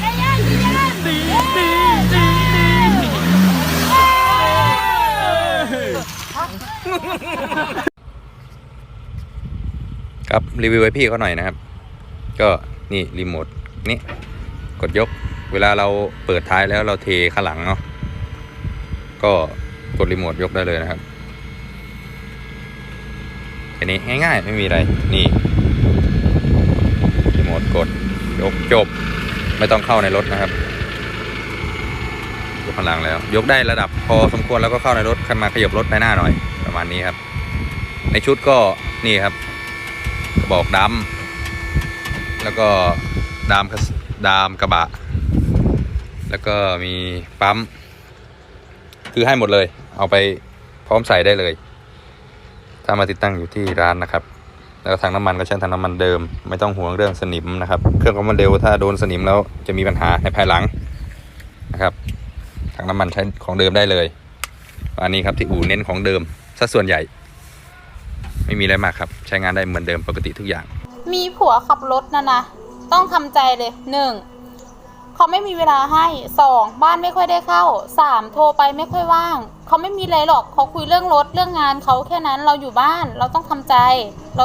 ใจเย็นใจเย็นตีตีตีตีครับรีวิวไว้พี่เขาหน่อยนะครับ ก็นี่รีโมทนี่กดยก เวลาเราเปิดท้ายแล้วเราเทข้างหลังเนาะก็กดรีโมทยกได้เลยนะครับแค่นี้ง่ายๆไม่มีอะไรนี่ กดยกจบ ไม่ต้องเข้าในรถนะครับยกข้างหลังแล้ว ยกได้ระดับพอสมควรแล้วก็เข้าในรถขึ้นมาขยับรถไปหน้าหน่อย ประมาณนี้ครับ ในชุดก็นี่ครับกระบอกดำแล้วก็ดามกระดามกระบะ แล้วก็มีปั๊ม คือให้หมดเลย เอาไปพร้อมใส่ได้เลยถ้ามาติดตั้งอยู่ที่ร้านนะครับ แล้วก็ถังน้ำมันก็ใช้ถังน้ำมันเดิม ไม่ต้องห่วงเรื่องสนิมนะครับ เครื่องความมันเร็วถ้าโดนสนิมแล้วจะมีปัญหาในภายหลังนะครับถังน้ำมันใช้ของเดิมได้เลยอันนี้ครับที่อู่เน้นของเดิมซะส่วนใหญ่ ไม่มีอะไรมากครับ ใช้งานได้เหมือนเดิมปกติทุกอย่าง มีผัวขับรถนะนะต้องทำใจเลยหนึ่งเขาไม่มีเวลาให้สองบ้านไม่ค่อยได้เข้าสามโทรไปไม่ค่อยว่างเขาไม่มีอะไรหรอกเขาคุยเรื่องรถเรื่องงานเขาแค่นั้นเราอยู่บ้านเราต้องทำใจเรา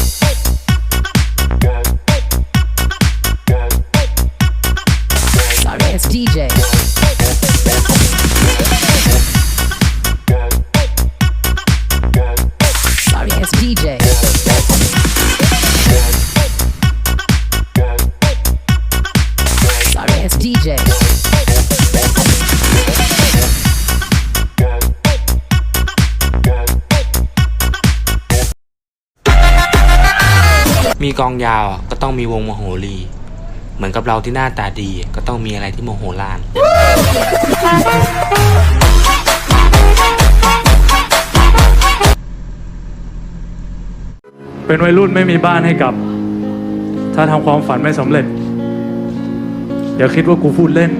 มีกองยาวก็ต้องมีวงมโหรี เหมือนกับเราที่หน้าตาดีก็ต้องมีอะไรที่โมโหลาน เป็นวัยรุ่นไม่มีบ้านให้กลับ ถ้าทำความฝันไม่สำเร็จ อย่าคิดว่ากูพูดเล่น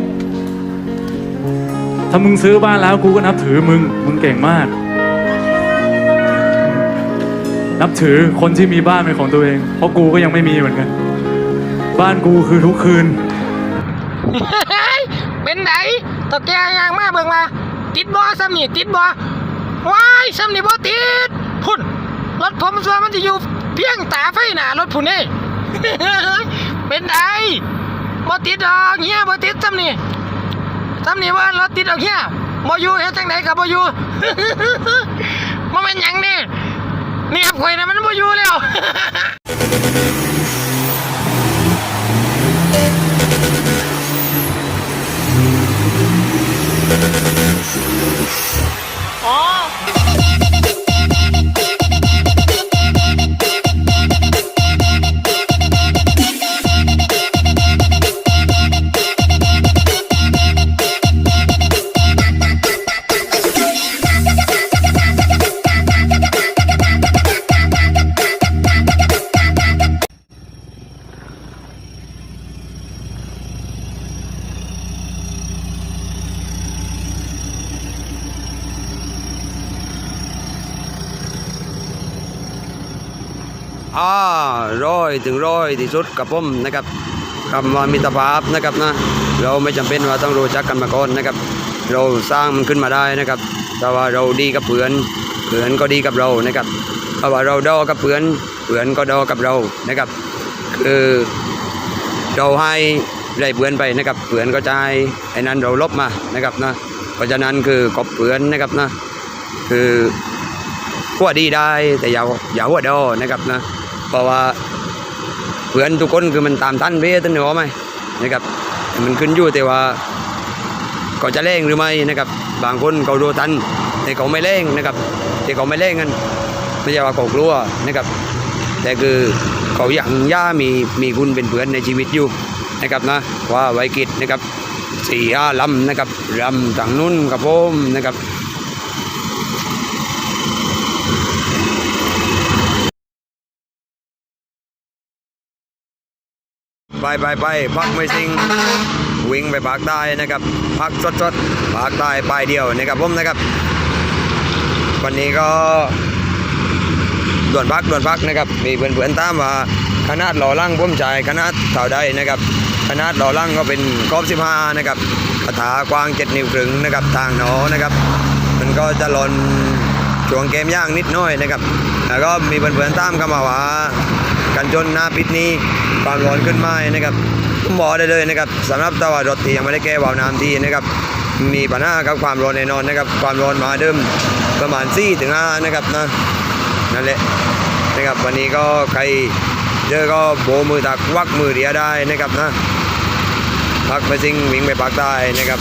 ถ้ามึงซื้อบ้านแล้วกูก็นับถือมึง มึงเก่งมาก นับถือคนที่มีบ้านเป็นของตัวเอง เพราะกูก็ยังไม่มีเหมือนกัน บ้านกูคือทุกคืน เป็นไหนตะแกยางมาเบิ่งมาติดบ่ซ้ำนี่ติดบ่ว้ายซ้ำนี่บ่ติดพุ่นรถผมส่วนมันจะอยู่เพียงตาไฟหน้ารถพุ่นนี่เป็นไหนบ่ติดดอกเฮียบ่ติดซ้ำนี่ซ้ำนี่ว่ารถติดดอกเฮียบ่อยู่เฮ็ดจังไดก็บ่อยู่บ่แม่นหยังนี่ นี่ครับข่อยนะมันบ่อยู่แล้วอ่าร้อยถึงร้อยที่สุดกับผมนะครับคำว่ามิตรภาพนะครับนะ เราไม่จำเป็นว่าต้องรู้จักกันมาก่อนนะครับ เราสร้างมันขึ้นมาได้นะครับ แต่ว่าเราดีกับเพื่อนเพื่อนก็ดีกับเรานะครับถ้าว่าเราดอกับเพื่อนเพื่อนก็ดอกับเรานะครับ คือเราให้ได้เพื่อนไปนะครับเพื่อนก็จะให้ไอ้นั้นเราลบมานะครับนะเพราะฉะนั้นคือกบเพื่อนนะครับนะ คือหัวดีได้แต่อย่าอย่าหัวดอนะครับนะ เพราะว่าเพื่อนทุกคนคือมันตามทันเวทันหนอไหมนะครับมันขึ้นอยู่แต่ว่าเขาจะเร่งหรือไม่นะครับ บางคนเขาดูทันแต่เขาไม่เร่งนะครับ แต่เขาไม่เร่งกันไม่ใช่ว่าเขากลัวนะครับ แต่คือเขาอยากย่ามีมีคุณเป็นเพื่อนในชีวิตอยู่นะครับนะว่าไวกิจนะครับสี่ห้าลำนะครับลำต่างนู้นกับผมนะครับ ไปไปไปพักไม่ซิงวิ่งไปภาคใต้นะครับพักสดสดๆภาคใต้ไปเดียวนะครับผมนะครับ วันนี้ก็ด่วนพักด่วนพักนะครับ มีเพื่อนๆตามว่าขนาดหล่อล่างผมจ่ายขนาดเท่าใดนะครับ ขนาดหล่อล่างก็เป็นกรอบ15นะครับคาถากว้าง7นิ้วครึ่งนะครับทางหนอนะครับ มันก็จะหล่นช่วงเกมย่างนิดหน้อยนะครับ แล้วก็มีเพื่อนๆตามเข้ามาว่า กันจนหน้าปิดนี้ความร้อนขึ้นไหมนะครับผมบอกได้เลยนะครับสำหรับตะวันรถที่ยังไม่ได้แก้วาล์วน้ำทีนะครับ มีปัญหากับความร้อนแน่นอนนะครับ ความร้อนมาเดิมประมาณ4ถึง5นะครับนะนั่นแหละนะครับวันนี้ก็ใครเจอก็โบมือตักวักมือเดียได้นะครับนะพักไปซิงวิ่งไปปากใต้นะครับ